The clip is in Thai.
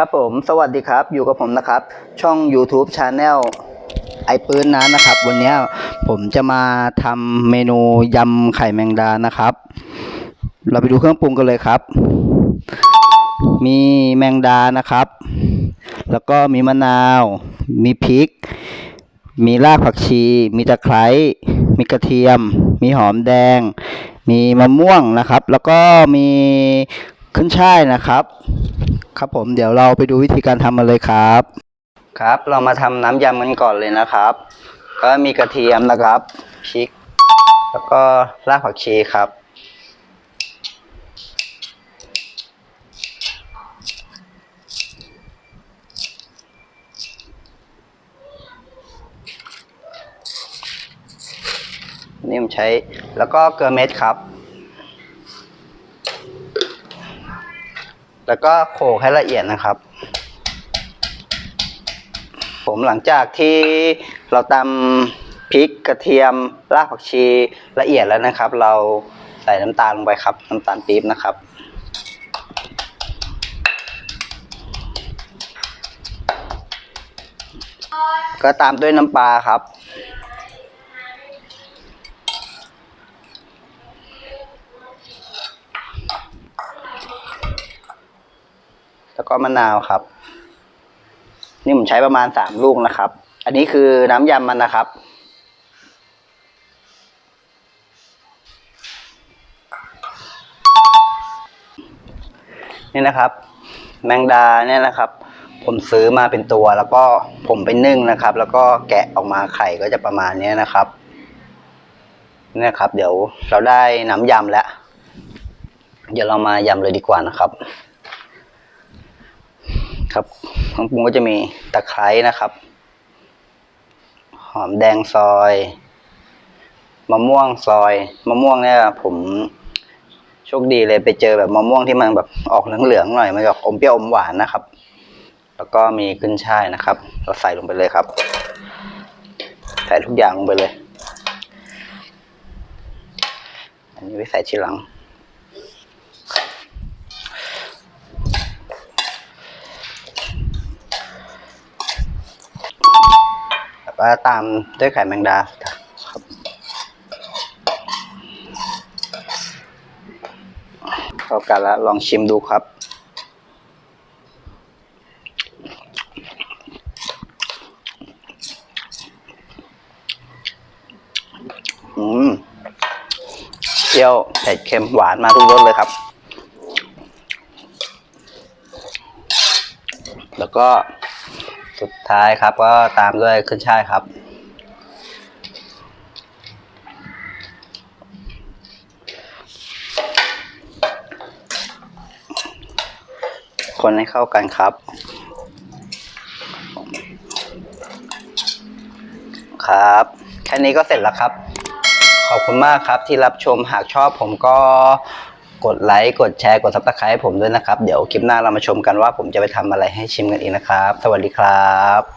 ครับผมสวัสดีครับอยู่กับผมนะครับ ช่อง YouTube Channel ไอปืนนั้นนะครับ วันนี้ผมจะมาทำเมนูยำไข่แมงดานะครับ เราไปดูเครื่องปรุงกันเลยครับ มีแมงดานะครับ แล้วก็มีมะนาว มีพริก มีรากผักชี มีตะไคร้มีกระเทียม มีหอมแดง มีมะม่วงนะครับ แล้วก็มีขึ้นช่ายนะครับ ครับผมเดี๋ยวเราไปดูวิธีการทำมาเลยครับ ครับ เรามาทำน้ำยำกันก่อนเลยนะครับ ก็มีกระเทียมนะครับพริก แล้วก็รากผักชีครับ นี่ผมใช้แล้วก็เกลือเม็ดครับ แล้วก็โขลกให้ละเอียดนะครับ ผมหลังจากที่เราตำพริกกระเทียมรากผักชีละเอียดแล้วนะครับ เราใส่น้ำตาลลงไปครับ น้ำตาลปี๊บนะครับก็ตามด้วยน้ำปลาครับ แล้วก็มะนาวครับ นี่ผมใช้ประมาณสามลูกนะครับ อันนี้คือน้ำยำมันนะครับ นี่นะครับ แมงดาเนี่ยนะครับ ผมซื้อมาเป็นตัวแล้วก็ผมไปนึ่งนะครับ แล้วก็แกะออกมาไข่ก็จะประมาณนี้นะครับนี่ยครับ เดี๋ยวเราได้น้ำยำแล้ว เดี๋ยวเรามายำเลยดีกว่านะครับ ครับของปรุงก็จะมีตะไคร้นะครับ หอมแดงซอยมะม่วงซอยมะม่วงเนี่ยผมโชคดีเลยไปเจอแบบมะม่วงที่มันแบบออกเหลืองๆหน่อยมันจะอมเปรี้ยวอมหวานนะครับ แล้วก็มีขึ้นช่ายนะครับ เราใส่ลงไปเลยครับ ใส่ทุกอย่างลงไปเลย อันนี้ไว้ใส่ทีหลัง แล้วตามด้วยไข่แมงดาครับเข้ากันแล้วลองชิมดูครับ อืมเปรี้ยวเผ็ดเค็มหวานมาทุกรสเลยครับ แล้วก็ สุดท้ายครับก็ตามด้วยขึ้นช่ายครับ คนให้เข้ากันครับ ครับ แค่นี้ก็เสร็จแล้วครับ ขอบคุณมากครับที่รับชมหากชอบผมก็ กดไลค์กดแชร์กดซับสไครต์ให้ผมด้วยนะครับ เดี๋ยวคลิปหน้าเรามาชมกันว่าผมจะไปทำอะไรให้ชิมกันอีกนะครับ สวัสดีครับ